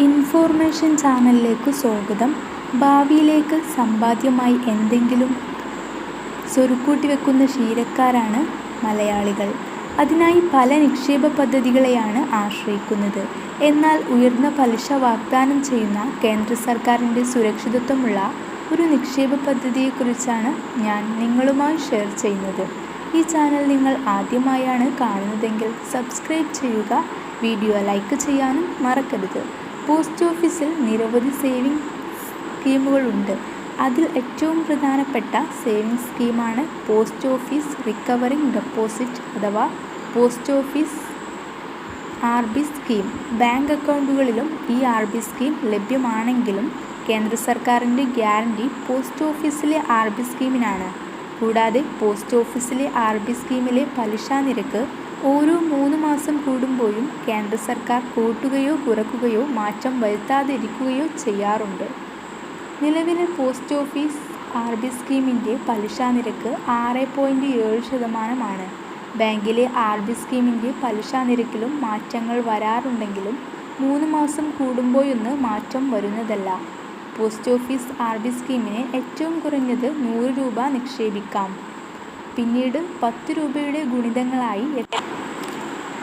Information ചാനലിലേക്ക് സ്വാഗതം. ഭാവിയിലേക്ക് സമ്പാദ്യമായി എന്തെങ്കിലും സ്വരുക്കൂട്ടി വെക്കുന്ന ശീലക്കാരാണ് മലയാളികൾ. അതിനായി പല നിക്ഷേപ പദ്ധതികളെയാണ് ആശ്രയിക്കുന്നത്. എന്നാൽ ഉയർന്ന പലിശ വാഗ്ദാനം ചെയ്യുന്ന കേന്ദ്ര സർക്കാരിന്റെ സുരക്ഷിതത്വമുള്ള ഒരു നിക്ഷേപ പദ്ധതിയെക്കുറിച്ചാണ് ഞാൻ നിങ്ങളുമായി ഷെയർ ചെയ്യുന്നത്. ഈ ചാനൽ നിങ്ങൾ ആദ്യമായാണ് കാണുന്നതെങ്കിൽ സബ്സ്ക്രൈബ് ചെയ്യുക വീഡിയോ ലൈക്ക് ചെയ്യാനും മറക്കരുത്. പോസ്റ്റ് ഓഫീസിൽ നിരവധി സേവിങ് സ്കീമുകളുണ്ട്. അതിൽ ഏറ്റവും പ്രധാനപ്പെട്ട സേവിങ് സ്കീമാണ് പോസ്റ്റ് ഓഫീസ് റിക്കവറിംഗ് ഡെപ്പോസിറ്റ് അഥവാ post office R B scheme. Bank അക്കൗണ്ടുകളിലും ഈ ആർ ബി സ്കീം ലഭ്യമാണെങ്കിലും കേന്ദ്ര സർക്കാരിന്റെ ഗ്യാരണ്ടി പോസ്റ്റ് ഓഫീസിലെ ആർ ബി സ്കീമിനാണ്. കൂടാതെ പോസ്റ്റ് ഓഫീസിലെ ആർ ബി സ്കീമിലെ പലിശ നിരക്ക് ഓരോ മൂന്ന് മാസം കൂടുമ്പോഴും കേന്ദ്ര സർക്കാർ കൂട്ടുകയോ കുറക്കുകയോ മാറ്റം വരുത്താതിരിക്കുകയോ ചെയ്യാറുണ്ട്. നിലവിലെ പോസ്റ്റ് ഓഫീസ് ആർ ബി സ്കീമിന്റെ പലിശ നിരക്ക് ആറ് പോയിന്റ് ഏഴ് ശതമാനമാണ്. ബാങ്കിലെ ആർ ബി സ്കീമിന്റെ പലിശ നിരക്കിലും മാറ്റങ്ങൾ വരാറുണ്ടെങ്കിലും മൂന്ന് മാസം കൂടുമ്പോഴൊന്ന് മാറ്റം വരുന്നതല്ല. പോസ്റ്റ് ഓഫീസ് ആർ ബി സ്കീമിന് ഏറ്റവും കുറഞ്ഞത് നൂറ് രൂപ നിക്ഷേപിക്കാം. പിന്നീട് പത്ത് രൂപയുടെ ഗുണിതങ്ങളായി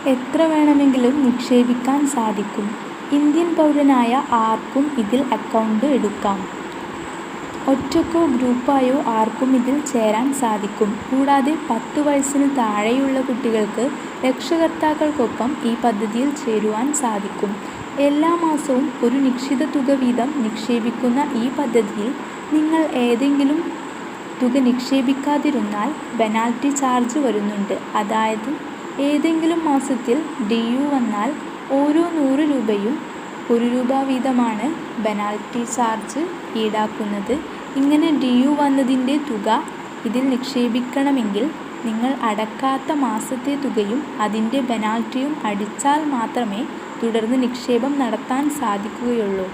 എത്ര വേണമെങ്കിലും നിക്ഷേപിക്കാൻ സാധിക്കും? ഇന്ത്യൻ പൗരനായ ആർക്കും ഇതിൽ അക്കൗണ്ട് എടുക്കാം. ഒറ്റക്കോ ഗ്രൂപ്പായോ ആർക്കും ഇതിൽ ചേരാൻ സാധിക്കും. കൂടാതെ പത്ത് വയസ്സിന് താഴെയുള്ള കുട്ടികൾക്ക് രക്ഷകർത്താക്കൾക്കൊപ്പം ഈ പദ്ധതിയിൽ ചേരുവാൻ സാധിക്കും. എല്ലാ മാസവും ഒരു നിശ്ചിത തുക വീതം നിക്ഷേപിക്കുന്ന ഈ പദ്ധതിയിൽ നിങ്ങൾ ഏതെങ്കിലും തുക നിക്ഷേപിക്കാതിരുന്നാൽ പെനാൽറ്റി ചാർജ് വരുന്നുണ്ട്. അതായത് ഏതെങ്കിലും മാസത്തിൽ ഡി യു വന്നാൽ ഓരോ നൂറ് രൂപയും ഒരു രൂപ വീതമാണ് പെനാൽറ്റി ചാർജ് ഈടാക്കുന്നത്. ഇങ്ങനെ ഡി യു വന്നതിന്റെ തുക ഇതിൽ നിക്ഷേപിക്കണമെങ്കിൽ നിങ്ങൾ അടക്കാത്ത മാസത്തെ തുകയും അതിന്റെ പെനാൽറ്റിയും അടിച്ചാൽ മാത്രമേ തുടർന്ന് നിക്ഷേപം നടത്താൻ സാധിക്കുകയുള്ളൂ.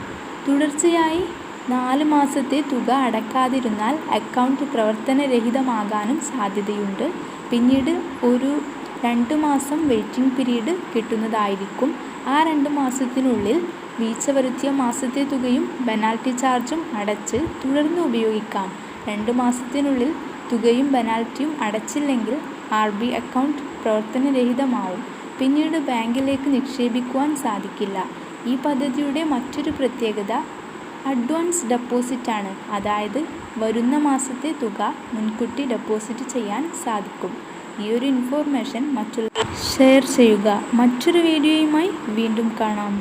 തുടർച്ചയായി നാല് മാസത്തെ തുക അടക്കാതിരുന്നാൽ അക്കൗണ്ട് പ്രവർത്തനരഹിതമാകാനും സാധ്യതയുണ്ട്. പിന്നീട് ഒരു രണ്ട് മാസം വെയിറ്റിംഗ് പീരീഡ് കിട്ടുന്നതായിരിക്കും. ആ രണ്ട് മാസത്തിനുള്ളിൽ വീഴ്ച വരുത്തിയ മാസത്തെ തുകയും പെനാൽറ്റി ചാർജും അടച്ച് തുടർന്ന് ഉപയോഗിക്കാം. രണ്ട് മാസത്തിനുള്ളിൽ തുകയും പെനാൽറ്റിയും അടച്ചില്ലെങ്കിൽ ആർ ബി അക്കൗണ്ട് പ്രവർത്തനരഹിതമാവും. പിന്നീട് ബാങ്കിലേക്ക് നിക്ഷേപിക്കുവാൻ സാധിക്കില്ല. ഈ പദ്ധതിയുടെ മറ്റൊരു പ്രത്യേകത അഡ്വാൻസ് ഡെപ്പോസിറ്റാണ്. അതായത് വരുന്ന മാസത്തെ തുക മുൻകൂട്ടി ഡെപ്പോസിറ്റ് ചെയ്യാൻ സാധിക്കും. ഈ ഒരു ഇൻഫോർമേഷൻ മറ്റുള്ള ഷെയർ ചെയ്യുക. മറ്റൊരു വീഡിയോയുമായി വീണ്ടും കാണാം.